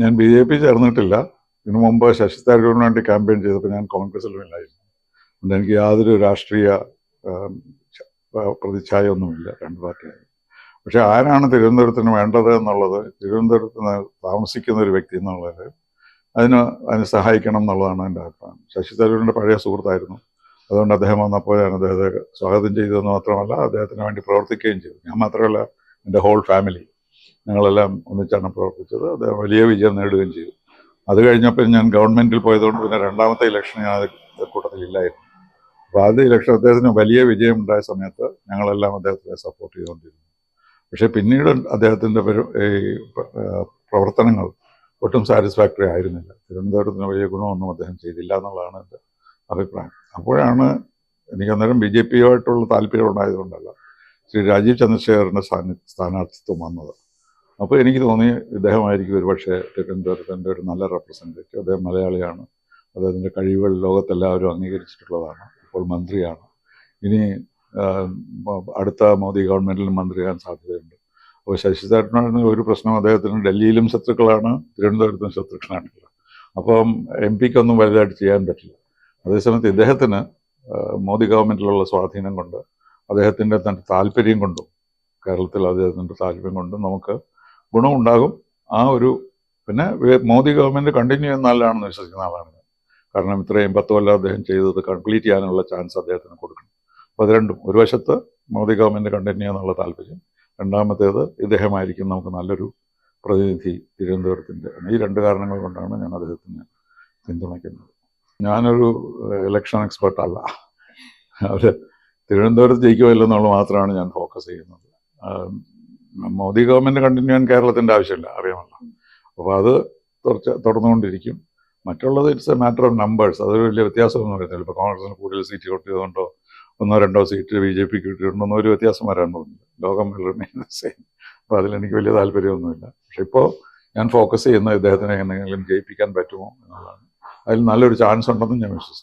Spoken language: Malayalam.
ഞാൻ ബി ജെ പി ചേർന്നിട്ടില്ല. ഇതിനു മുമ്പ് ശശി തരൂരിന് വേണ്ടി ക്യാമ്പയിൻ ചെയ്തപ്പോൾ ഞാൻ കോൺഗ്രസിലും ഇല്ലായിരുന്നു അതുകൊണ്ട് എനിക്ക് യാതൊരു രാഷ്ട്രീയ പ്രതിച്ഛായ ഒന്നുമില്ല രണ്ട് പാർട്ടിയായി പക്ഷെ ആരാണ് തിരുവനന്തപുരത്തിന് വേണ്ടത് എന്നുള്ളത് തിരുവനന്തപുരത്ത് താമസിക്കുന്ന ഒരു വ്യക്തി എന്നുള്ളത് അതിന് അതിന് സഹായിക്കണം എന്നുള്ളതാണ് എന്റെ അഭിപ്രായം. ശശി തരൂരിന്റെ പഴയ സുഹൃത്തായിരുന്നു. അതുകൊണ്ട് അദ്ദേഹം വന്നപ്പോൾ ഞാൻ അദ്ദേഹത്തെ സ്വാഗതം ചെയ്തതെന്ന് മാത്രമല്ല അദ്ദേഹത്തിന് വേണ്ടി പ്രവർത്തിക്കുകയും ചെയ്തു. ഞാൻ മാത്രമല്ല എന്റെ ഹോൾ ഫാമിലി ഞങ്ങളെല്ലാം ഒന്നിച്ചാണ് പ്രവർത്തിച്ചത്. അത് വലിയ വിജയം നേടുകയും ചെയ്തു. അത് കഴിഞ്ഞപ്പോൾ ഞാൻ ഗവൺമെന്റിൽ പോയതുകൊണ്ട് പിന്നെ രണ്ടാമത്തെ ഇലക്ഷൻ ഞാൻ കൂട്ടത്തിലില്ലായിരുന്നു അപ്പോൾ ആദ്യ ഇലക്ഷൻ അദ്ദേഹത്തിന് വലിയ വിജയം ഉണ്ടായ സമയത്ത് ഞങ്ങളെല്ലാം അദ്ദേഹത്തെ സപ്പോർട്ട് ചെയ്തുകൊണ്ടിരുന്നു. പക്ഷേ പിന്നീട് അദ്ദേഹത്തിന്റെ ഈ പ്രവർത്തനങ്ങൾ ഒട്ടും സാറ്റിസ്ഫാക്ടറി ആയിരുന്നില്ല. തിരുവനന്തപുരത്തിന് വലിയ ഗുണമൊന്നും അദ്ദേഹം ചെയ്തില്ല എന്നുള്ളതാണ് എന്റെ അഭിപ്രായം. അപ്പോഴാണ് എനിക്ക് അന്നേരം ബി ജെ പിയുമായിട്ടുള്ള താല്പര്യം ഉണ്ടായതുകൊണ്ടല്ല ശ്രീ രാജീവ് ചന്ദ്രശേഖറിന്റെ സ്ഥാന സ്ഥാനാർത്ഥിത്വം വന്നത്. അപ്പോൾ എനിക്ക് തോന്നി ഇദ്ദേഹമായിരിക്കും ഒരു പക്ഷേ തിരുവനന്തപുരത്തിന്റെ ഒരു നല്ല റെപ്രസെന്റേറ്റീവ് അദ്ദേഹം മലയാളിയാണ്. അദ്ദേഹത്തിന്റെ കഴിവുകൾ ലോകത്തെല്ലാവരും അംഗീകരിച്ചിട്ടുള്ളതാണ്. ഇപ്പോൾ മന്ത്രിയാണ്. ഇനി അടുത്ത മോദി ഗവൺമെന്റിലും മന്ത്രിയാകാൻ സാധ്യതയുണ്ട്. അപ്പോൾ ശശി തരൂരിന് ഒരു പ്രശ്നം. അദ്ദേഹത്തിന് ഡൽഹിയിലും ശത്രുക്കളാണ് തിരുവനന്തപുരത്തും ശത്രുക്കളാണല്ലോ അപ്പം എം പിക്കൊന്നും വലുതായിട്ട് ചെയ്യാൻ പറ്റില്ല. അതേസമയത്ത് ഇദ്ദേഹത്തിന് മോദി ഗവൺമെന്റിലുള്ള സ്വാധീനം കൊണ്ട് അദ്ദേഹത്തിന്റെ തന്റെ താല്പര്യം കൊണ്ടും കേരളത്തിൽ അദ്ദേഹത്തിന്റെ താല്പര്യം കൊണ്ടും നമുക്ക് ഗുണമുണ്ടാകും. ആ ഒരു പിന്നെ മോദി ഗവൺമെന്റ് കണ്ടിന്യൂ ചെയ്യുന്ന നല്ലതാണെന്ന് വിശ്വസിക്കുന്ന ആളാണ് ഞാൻ. കാരണം ഇത്രയും പത്ത് കൊല്ലം അദ്ദേഹം ചെയ്തത് കംപ്ലീറ്റ് ചെയ്യാനുള്ള ചാൻസ് അദ്ദേഹത്തിന് കൊടുക്കണം. അപ്പോൾ അത് രണ്ടും. ഒരു വശത്ത് മോദി ഗവൺമെന്റ് കണ്ടിന്യൂ ചെയ്യാനുള്ള താല്പര്യം. രണ്ടാമത്തേത് ഇദ്ദേഹമായിരിക്കും നമുക്ക് നല്ലൊരു പ്രതിനിധി തിരുവനന്തപുരത്തിന്റെ ഈ രണ്ട് കാരണങ്ങൾ കൊണ്ടാണ് ഞാൻ അദ്ദേഹത്തിന് പിന്തുണയ്ക്കുന്നത്. ഞാനൊരു ഇലക്ഷൻ എക്സ്പെർട്ട് അല്ല. അവർ തിരുവനന്തപുരത്ത് ജയിക്കുമല്ലോ എന്നുള്ളത് മാത്രമാണ് ഞാൻ ഫോക്കസ് ചെയ്യുന്നത്. മോദി ഗവൺമെന്റ് കണ്ടിന്യൂ ചെയ്യാൻ കേരളത്തിന്റെ ആവശ്യമില്ല അറിയാമല്ലോ. അപ്പോൾ അത് തുടർച്ച തുടർന്നുകൊണ്ടിരിക്കും. മറ്റുള്ളത് it's a matter of numbers അതൊരു വലിയ വ്യത്യാസമൊന്നും വരുന്നില്ല ഇപ്പോൾ കോൺഗ്രസിന് കൂടുതൽ സീറ്റ് കിട്ടിയതുകൊണ്ടോ ഒന്നോ രണ്ടോ സീറ്റ് ബി ജെ പിക്ക് കിട്ടിയിട്ടുണ്ടോ ഒരു വ്യത്യാസം വരാൻ പോകുന്നില്ല. ലോകം സെയിം അപ്പോൾ അതിലെനിക്ക് വലിയ താല്പര്യമൊന്നുമില്ല. പക്ഷെ ഇപ്പോൾ ഞാൻ ഫോക്കസ് ചെയ്യുന്ന ഇദ്ദേഹത്തിനെ എന്തെങ്കിലും ജയിപ്പിക്കാൻ പറ്റുമോ എന്നുള്ളതാണ്. അതിൽ നല്ലൊരു ചാൻസ് ഉണ്ടെന്ന് ഞാൻ വിശ്വസിക്കുന്നു.